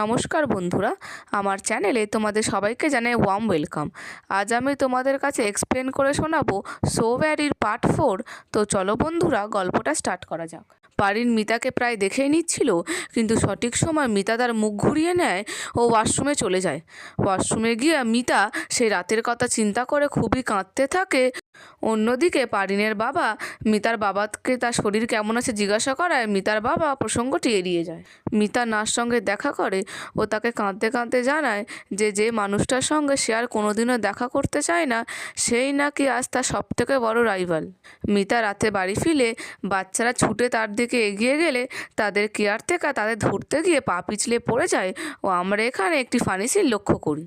নমস্কার বন্ধুরা, আমার চ্যানেলে তোমাদের সবাইকে জানাই ওয়াম ওয়েলকাম আজ আমি তোমাদের কাছে এক্সপ্লেন করে শোনাবো সো ভ্যারির পার্ট ফোর তো চলো বন্ধুরা, গল্পটা স্টার্ট করা যাক। পারিন মিতাকে প্রায় দেখেই নিচ্ছিল, কিন্তু সঠিক সময় মিতা তার মুখ ঘুরিয়ে নেয় ও ওয়াশরুমে চলে যায়। ওয়াশরুমে গিয়ে মিতা সেই রাতের কথা চিন্তা করে খুবই কাঁদতে থাকে। অন্যদিকে পারিনের বাবা মিতার বাবাকে তার শরীর কেমন আছে জিজ্ঞাসা করায় মিতার বাবা প্রসঙ্গটি এড়িয়ে যায়। মিতা নার সঙ্গে দেখা করে ও তাকে কাঁদতে কাঁদতে জানায় যে যে মানুষটার সঙ্গে সে আর কোনোদিনও দেখা করতে চায় না, সেই নাকি আজ তার সবথেকে বড় রাইভাল মিতা রাতে বাড়ি ফিরে বাচ্চারা ছুটে তার দিকে এগিয়ে গেলে তাদের কেয়ার কেয়ারটেকার তাদের ধরতে গিয়ে পা পিছলে পড়ে যায় ও আমরা এখানে একটি ফানিসির লক্ষ্য করি।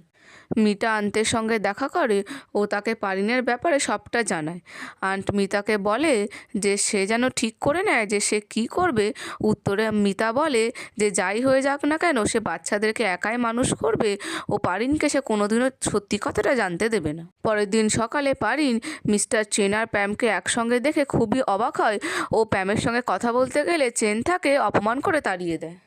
মিতা আন্তের সঙ্গে দেখা করে, ও তাকে পারিনের ব্যাপারে সবটা জানায়। আন্ট মিতাকে বলে যে সে যেন ঠিক করে নেয় যে সে কি করবে। উত্তরে মিতা বলে যে যাই হয়ে যাক না কেন, সে বাচ্চাদেরকে একাই মানুষ করবে। ও পারিনকে সে কোনোদিনও সত্যি কথাটা জানতে দেবে না। পরের দিন সকালে পারিন মিস্টার চেন আর প্যামকে একসঙ্গে দেখে খুবই অবাক হয়। ও প্যামের সঙ্গে কথা বলতে গেলে চেন তাকে অপমান করে তাড়িয়ে দেয়।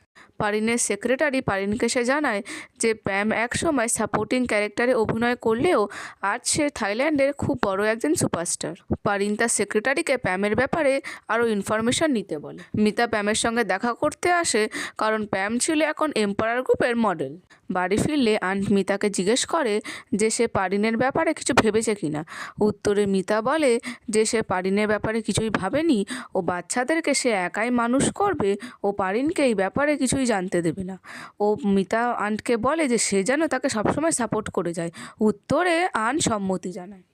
পারিনের সেক্রেটারি পারিনকে সে জানায় যে প্যাম একসময় সাপোর্টিং ক্যারেক্টারে অভিনয় করলেও আজ সে থাইল্যান্ডের খুব বড় একজন সুপারস্টার পারিন তার সেক্রেটারিকে প্যামের ব্যাপারে আরও ইনফরমেশন নিতে বলে। মিতা প্যামের সঙ্গে দেখা করতে আসে কারণ প্যাম ছিল এখন এম্পায়ার গ্রুপের মডেল বাড়ি ফিরলে আন্ট মিতাকে জিজ্ঞেস করে যে সে পারিনের ব্যাপারে কিছু ভেবেছে কিনা উত্তরে মিতা বলে যে সে পারিনের ব্যাপারে কিছুই ভাবেনি ও বাচ্চাদেরকে সে একাই মানুষ করবে ও পারিনকে এই ব্যাপারে কিছুই জানতে দেবে না। ও মিতা আন্টকে বলে যে সে যেন তাকে সবসময় সাপোর্ট করে যায়। উত্তরে আন সম্মতি জানায়।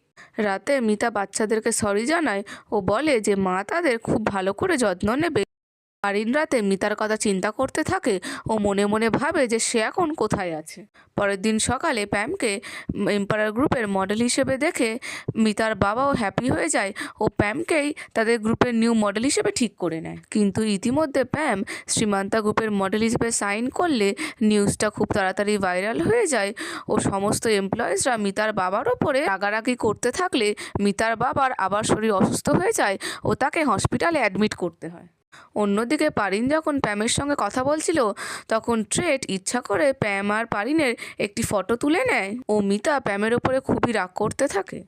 রাতে মিতা বাচ্চাদেরকে সরি জানায়। ও বলে যে মা তাদের খুব ভালো করে যত্ন নেবে। পারিন রাতে মিতার কথা চিন্তা করতে থাকে ও মনে মনে ভাবে যে সে এখন কোথায় আছে। পরের দিন সকালে প্যামকে এম্পায়ার গ্রুপের মডেল হিসেবে দেখে মিতার বাবাও হ্যাপি হয়ে যায় ও প্যামকেই তাদের গ্রুপের নিউ মডেল হিসেবে ঠিক করে নেয়। কিন্তু ইতিমধ্যে প্যাম শ্রীমান্তা গ্রুপের মডেল হিসেবে সাইন করলে নিউজটা খুব তাড়াতাড়ি ভাইরাল হয়ে যায় ও সমস্ত এমপ্লয়িজরা মিতার বাবার ওপরে রাগারাগি করতে থাকলে মিতার বাবার আবার শরীর অসুস্থ হয়ে যায় ও তাকে হসপিটালে অ্যাডমিট করতে হয়। অন্যদিকে পারিন যখন প্যামের সঙ্গে কথা বলছিল, তখন ট্রেট ইচ্ছা করে প্যাম আর পারিনের একটি ফটো তুলে নেয় ও মিতা প্যামের ওপরে খুবই রাগ করতে থাকে।